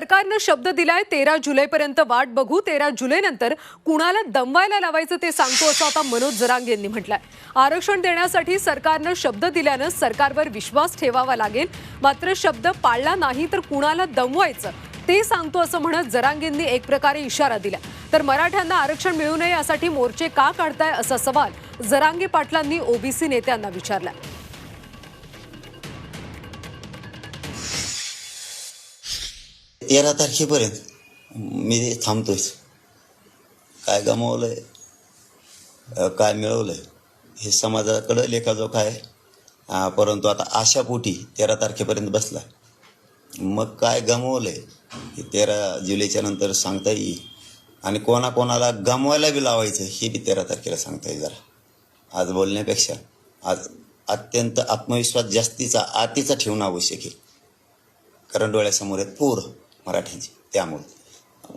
सरकारनं शब्द दिलाय तेरा जुलैपर्यंत वाट बघू तेरा जुलैनंतर कुणाला दमवायला लावायचं ते सांगतो असं आता मनोज जरांग यांनी म्हटलंय. आरक्षण देण्यासाठी सरकारनं शब्द दिल्यानं सरकारवर विश्वास ठेवावा लागेल. मात्र शब्द पाळला नाही तर कुणाला दमवायचं ते सांगतो असं म्हणत जरांगेंनी एक प्रकारे इशारा दिला. तर मराठ्यांना आरक्षण मिळू नये यासाठी मोर्चे का काढताय असा सवाल जरांगे पाटलांनी ओबीसी नेत्यांना विचारला तेरा तारखेपर्यंत. मी थांबतोयच. काय गमावलं आहे काय मिळवलं आहे हे समाजाकडं लेखाजोखा आहे. परंतु आता आशापोटी तेरा तारखेपर्यंत बसला. मग काय गमावलंय? हे तेरा जुलैच्या नंतर सांगता येईल. आणि कोणाकोणाला गमवायला बी लावायचं हे बी तेरा तारखेला सांगता येईल जरा. आज बोलण्यापेक्षा. आज अत्यंत आत्मविश्वास जास्तीचा आतीचा ठेवणं आवश्यक आहे. कारण डोळ्यासमोर आहेत पोरं. मराठीची त्यामुळे.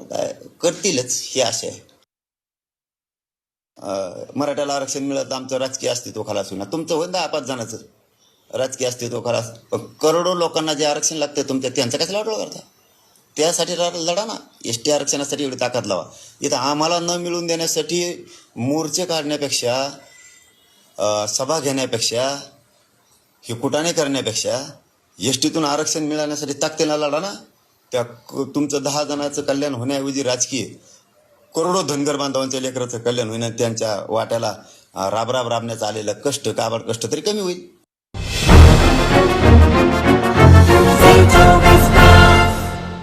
काय करतीलच ही आशा आहे. मराठ्याला आरक्षण मिळत आमचं राजकीय अस्तित्व खालास होईना तुमचं होईल दहा पाच जणांचं. राजकीय अस्तित्व खालास. करोडो लोकांना जे आरक्षण लागतं तुमच्या त्यांचं कसं वाटलं करता? त्यासाठी लढा ना. एस टी आरक्षणासाठी एवढी ताकद लावा. इथं आम्हाला न मिळून देण्यासाठी मोर्चे काढण्यापेक्षा सभा घेण्यापेक्षा हे कुटाणे करण्यापेक्षा एस टीतून आरक्षण मिळवण्यासाठी ताकदीला लढा ना. त्या क- तुमचं दहा जणांचं कल्याण होण्याऐवजी राजकीय करोडो धनगर बांधवांच्या लेकराचं कल्याण होईन त्यांच्या वाट्याला राबराब राबण्याचं आलेलं कष्ट काबड कष्ट तरी कमी होईल.